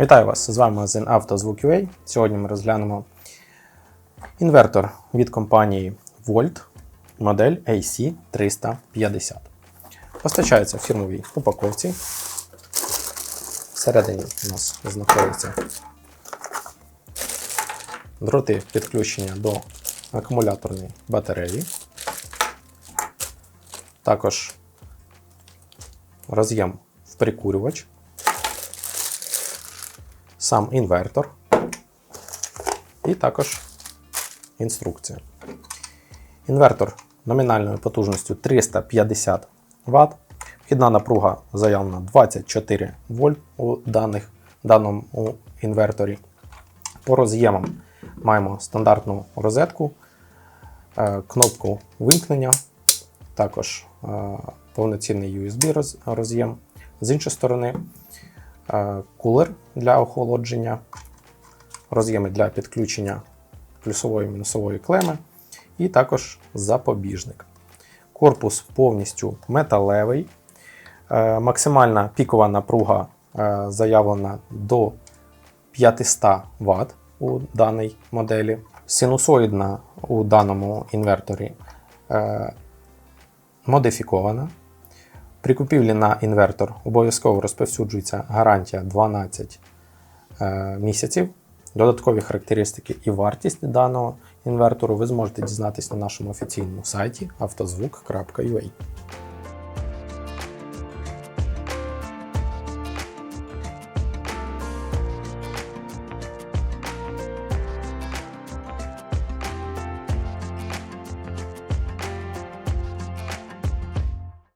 Вітаю вас! З вами магазин «Автозвук.UA». Сьогодні ми розглянемо інвертор від компанії Volt модель AC350. Постачається в фірмовій упаковці. Всередині у нас знаходяться дроти підключення до акумуляторної батареї. Також роз'єм в прикурювач сам інвертор і також інструкція. Інвертор номінальною потужністю 350 Вт. Вхідна напруга заявлена 24 вольт у даних, даному інверторі. По роз'ємам маємо стандартну розетку, е, кнопку вимкнення, також е, повноцінний USB роз'єм. З іншої сторони, кулер для охолодження, роз'єми для підключення плюсової і мінусової клеми, і також запобіжник. Корпус повністю металевий. Е, Максимальна пікова напруга е, заявлена до 500 Вт у даній моделі. Синусоїдна у даному інверторі е, модифікована. При купівлі на інвертор обов'язково розповсюджується гарантія 12 е, місяців. Додаткові характеристики і вартість даного інвертору ви зможете дізнатися на нашому офіційному сайті автозвук.ua.